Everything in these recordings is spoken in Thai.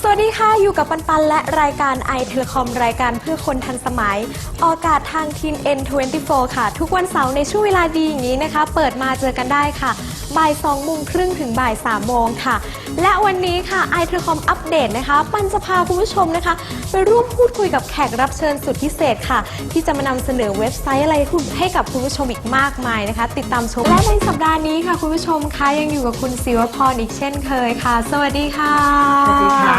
สวัสดีค่ะ อยู่กับปันปันและรายการ i t e l e c o m รายการเพื่อคนทันสมัย ออกอากาศทางทีน N24 ค่ะ ทุกวันเสาร์ในช่วงเวลาดีอย่างนี้นะคะ เปิดมาเจอกันได้ค่ะ บ่าย2โมงครึ่งถึงบ่าย3โมงค่ะ และวันนี้ค่ะ i t e l e c o m อัปเดตนะคะ ปันจะพาคุณผู้ชมนะคะ ไปร่วมพูดคุยกับแขกรับเชิญสุดพิเศษค่ะ ที่จะมานำเสนอเว็บไซต์อะไรให้กับคุณผู้ชมอีกมากมายนะคะ ติดตามชมและในสัปดาห์นี้ค่ะ คุณผู้ชมคะยังอยู่กับคุณศิวพรอีกเช่นเคยค่ะ สวัสดีค่ะ สวัสดีค่ะ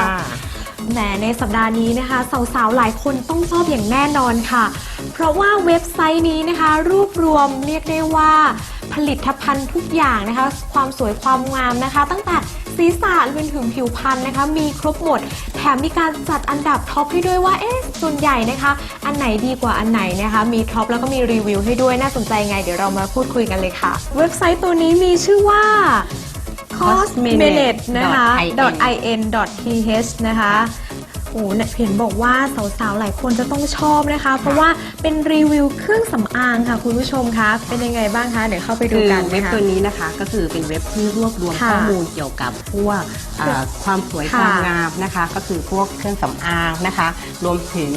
แหมในสัปดาห์นี้นะคะสาวๆหลายคนต้องชอบอย่างแน่นอนค่ะ เพราะว่าเว็บไซต์นี้นะคะ รวบรวมเรียกได้ว่า ผลิตภัณฑ์ทุกอย่างนะคะ ความสวยความงามนะคะ ตั้งแต่ศีรษะจนถึงผิวพรรณนะคะ มีครบหมด แถมมีการจัดอันดับท็อปให้ด้วยว่าเอ๊ะส่วนใหญ่นะคะ อันไหนดีกว่าอันไหนนะคะ มีท็อปแล้วก็มีรีวิวให้ด้วยน่าสนใจไง เดี๋ยวเรามาพูดคุยกันเลยค่ะ เว็บไซต์ตัวนี้มีชื่อว่า cosmenet นะคะ .in .th นะคะ โอ้โหเนี่ยเห็นบอกว่าสาวๆ หลายคนจะต้องชอบนะคะ เพราะว่าเป็นรีวิวเครื่องสำอางค่ะ คุณผู้ชมคะเป็นยังไงบ้างคะ เดี๋ยวเข้าไปดูคือกันเว็บนะคะ ตัวนี้นะคะก็คือเป็นเว็บที่รวบรวมค่ะข้อมูลเกี่ยวกับพวกเอ่อความสวยค่ะความงามนะคะ ก็คือพวกเครื่องสำอางนะคะ รวมถึง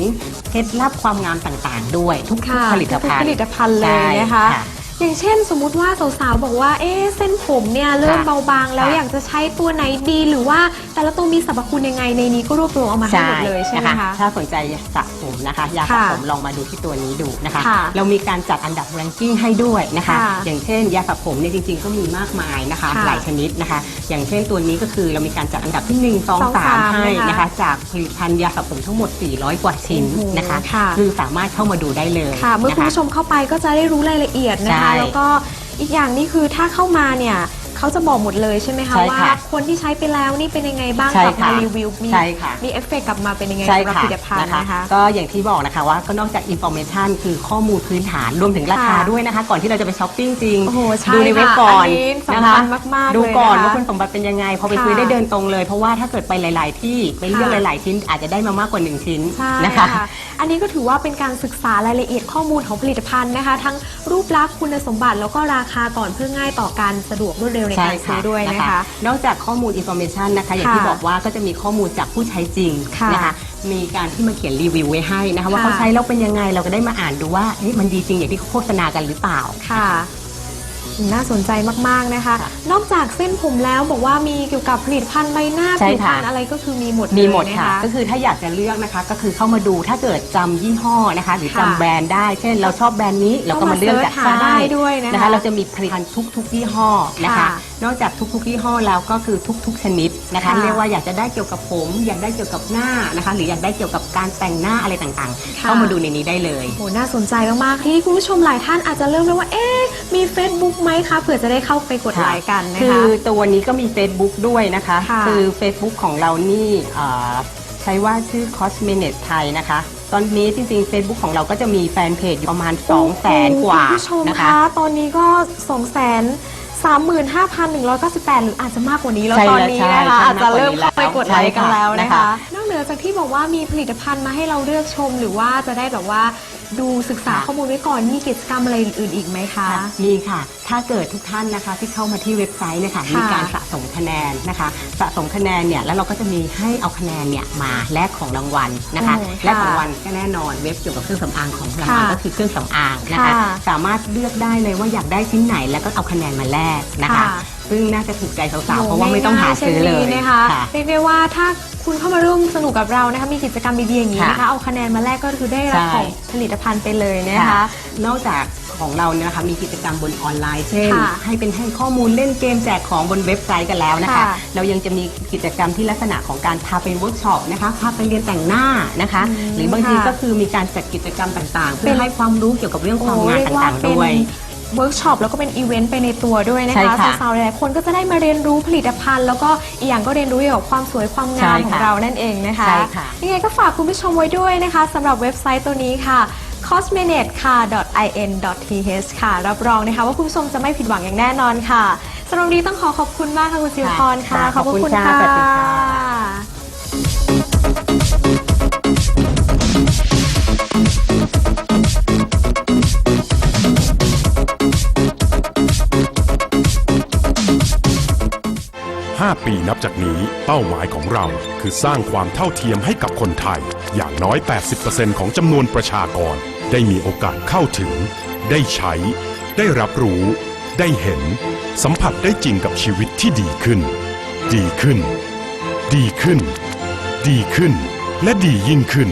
เคล็ดลับความงามต่างๆ ด้วยทุกค่ะๆผลิตภัณฑ์ทุกผลิตภัณฑ์เลยนะคะ ใช่ อย่างเช่นสมมุติว่าสาวๆบอกว่าเอ๊ะเส้นผมเนี่ยเริ่มค่ะเบาบางแล้วค่ะ อยากจะใช้ตัวไหนดีหรือว่าแต่ละตัวมีสรรพคุณยังไงในนี้ก็รวบรวมเอามาให้หมดเลยใช่ไหมนคะ ถ้าสนใจสระผมนะคะยาสระค่ะผมลองมาดูที่ตัวนี้ดูนะคะ ค่ะเรามีการจัดอันดับ ranking ให้ด้วยนะคะ ค่ะอย่างเช่นยาสระผมเนี่ยจริงๆ ก็มีมากมายนะคะ ค่ะหลายชนิดนะคะ อย่างเช่นตัวนี้ก็คือเรามีการจัดอันดับที่ 1 สอง2 สาม3 ให้นะคะนะคะจากผลิตภัณฑ์ยาสระผมทั้งหมด 400 กว่าชิ้นโอ้โหนะคะ ค่ะ คือสามารถเข้ามาดูได้เลยค่ะ เมื่อนะคุณคะ ผู้ชมเข้าไปก็จะได้รู้รายละเอียดนะใช่คะแล้วก็อีกอย่างนี่คือถ้าเข้ามาเนี่ย เขาจะบอกหมดเลยใช่ไหมคะใช่ว่าค่ะคนที่ใช้ไปแล้วนี่เป็นยังไงบ้างใช่กลับมาค่ะรีวิวมีใช่ค่ะ มีเอฟเฟกต์กลับมาเป็นยังไงใช่สำหรับค่ะผลิตภัณฑ์นะคะ ก็อย่างที่บอกนะคะว่าก็นอกจากอินโฟเมชันคือข้อมูลพื้นฐานรวมถึงราคาค่ะด้วยนะคะ ก่อนที่เราจะไปช้อปปิ้งจริง โอ้โหใช่ดูในเว็บก่อนค่ะอันนี้สำนะคัคะญมากๆดูก่อนเลยนะคะว่าคุณสมบัติเป็นยังไง พอไปค่ะซื้อได้เดินตรงเลย เพราะว่าถ้าเกิดไปหลาย ๆ ที่ไปเลือกค่ะ หลาย ๆ ชิ้นอาจจะได้มามากกว่า1ชิ้นใช่นะคะ ค่ะอันนี้ก็ถือว่าเป็นการศึกษารายละเอียดข้อมูลของผลิตภัณฑ์นะคะ ทั้งรูปลักษณ์คุณสมบัติแล้วก็ราคาก่อนเพื่อง่ายต่อการสะดวกรวดเร็วในการซื้อด้วยนะคะ นอกจากข้อมูลอินโฟเมชันนะคะ อย่างที่ค่ะบอกว่าก็จะมีข้อมูลจากผู้ใช้จริงค่ะนะคะมีการที่มาเขียนรีวิวไว้ให้นะคะว่าค่ะเขาใช้แล้วเป็นยังไงเราก็ได้มาอ่านดูว่าเอ๊ะมันดีจริงอย่างที่เขาโฆษณากันหรือเปล่าค่ะ น่าสนใจมากๆนะคะค่ะนอกจากเส้นผมแล้วบอกว่ามีเกี่ยวกับผลิตภัณฑ์ใบหน้าใช่ผิวพรรณค่ะอะไรก็คือมีหมดมีหมดเลยน ค่ะ ก็คือถ้าอยากจะเลือกนะคะ ก็คือเข้ามาดูถ้าเกิดจำยี่ห้อนะคะ หรือค่ะจำแบรนด์ได้ เช่นเราชอบแบรนด์นี้เราก็มาเลือกจากเข้ามาเสิร์ชหาได้ด้วยนะคะเราจะมีผลิตภัณฑ์ทุกๆยี่ห้อนะคะ ค่ะ นอกจากทุกๆยี่ห้อแล้วก็คือทุก ๆ ชนิดนะคะ ค่ะเรียกว่าอยากจะได้เกี่ยวกับผม อยากได้เกี่ยวกับหน้านะคะ หรืออยากได้เกี่ยวกับการแต่งหน้าอะไรต่างๆ ค่ะ เข้ามาดูในนี้ได้เลย โหน่าสนใจมากๆที่คุณผู้ชมหลายท่านอาจจะเริ่มเลยว่า เอ๊ะ มี Facebook ไหมคะ เผื่อจะได้เข้าไปกดไลค์กันนะคืคะอตัวนี้ก็มี Facebook ด้วยนะคะค่ะคือ Facebook ของเรานี่เอ่อใช้ว่าชื่อ Cosmenet ไทยนะคะ ตอนนี้จริงๆ Facebook ของเราก็จะมีแฟนเพจอยู่ประมาณ 2 0 0แสนกว่าคุณผู้ชมนะคะ คะ ตอนนี้ก็2 0 0 0 0 35,198 หรืออาจจะมากกว่านี้แล้วใช่ตอนแล้วนี้ใช่นะคะ ใช่อาจจะเริ่มเข้าไปกดไลค์ใช่กันค่ะแล้วนะนะคะคะ นอกเหนือจากที่บอกว่ามีผลิตภัณฑ์มาให้เราเลือกชม หรือว่าจะได้แบบว่า ดูศึกษาข้อมูลไว้ก่อนมีกิจกรรมอะไรอื่นๆอีกไหมคะมีค่ะ ถ้าเกิดทุกท่านนะคะที่เข้ามาที่เว็บไซต์เนะคะค่ะมีการสะสมคะแนนนะคะ สะสมคะแนนเนี่ยแล้วเราก็จะมีให้เอาคะแนนเนี่ยมาแลกของรางวัลนะคะโอ้ค่ะแลกของรางวัลก็แน่นอนเว็บเกี่ยวกับเครื่องสำอางของรางวัลค่ะก็คือเครื่องสำอางนะคะ ค่ะสามารถเลือกได้เลยว่าอยากได้ชิ้นไหนแล้วก็เอาคะแนนมาแลกนะคะ ค่ะ ซึ่งน่าจะถูกใจสาวๆเพราะว่าไม่ต้องหาซื้อเลยง่ายๆช่นนี้นะคะค่ะ เรียกได้ว่าถ้าคุณเข้ามาร่วมสนุกกับเรานะคะมีกิจกรรมดีๆอย่างนี้นะคะค่ะเอาคะแนนมาแลกก็คือได้รับใช่ ของผลิตภัณฑ์ไปเลยนะคะค่ะนอกจากของเราเนี่ยนะคะมีกิจกรรมบนออนไลน์เช่นค่ะให้เป็นให้ข้อมูลเล่นเกมแจกของบนเว็บไซต์กันแล้วนะคะ ค่ะเรายังจะมีกิจกรรมที่ลักษณะของการพาไปเวิร์กช็อปนะคะพาไปเรียนแต่งหน้านะคะ อืมหรือบางทีค่ะก็คือมีการจัดกิจกรรมต่างๆ เพื่เป็อน ให้ความรู้เกี่ยวกับเรื่องความงานโอ้เรียกว่าต่างเป็นๆด้วย เวิร์กช็อปแล้วก็เป็นอีเวนต์ไปในตัวด้วยนะใช่คะค่ะสาวๆหลายๆคนก็จะได้มาเรียนรู้ผลิตภัณฑ์ แล้วก็อีกอย่างก็เรียนรู้เกี่ยวกับความสวยความงามใช่ของค่ะเรานั่นเองนะคะใช่ค่ะ ยังไงก็ฝากคุณผู้ชมไว้ด้วยนะคะสำหรับเว็บไซต์ตัวนี้ค่ะ cosmenet ค่ะ .in .th ค่ะ รับรองนะคะว่าคุณผู้ชมจะไม่ผิดหวังอย่างแน่นอนค่ะสำหรับวันนี้ต้องขอขอบคุณมากค่ะคุณซิวพรค่ะ ค่ะขอบพระขอบคุคุณณค่ะค่ะสวัสดีค่ะ 5 ปีนับจากนี้ เป้าหมายของเราคือสร้างความเท่าเทียมให้กับคนไทย อย่างน้อย 80%ของจำนวนประชากร ได้มีโอกาสเข้าถึง ได้ใช้ ได้รับรู้ ได้เห็น สัมผัสได้จริงกับชีวิตที่ดีขึ้น ดีขึ้น ดีขึ้น ดีขึ้น และดียิ่งขึ้น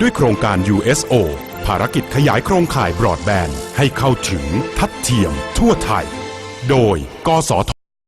ด้วยโครงการ USO ภารกิจขยายโครงข่ายบรอดแบนด์ให้เข้าถึงทัดเทียมทั่วไทย โดย กสท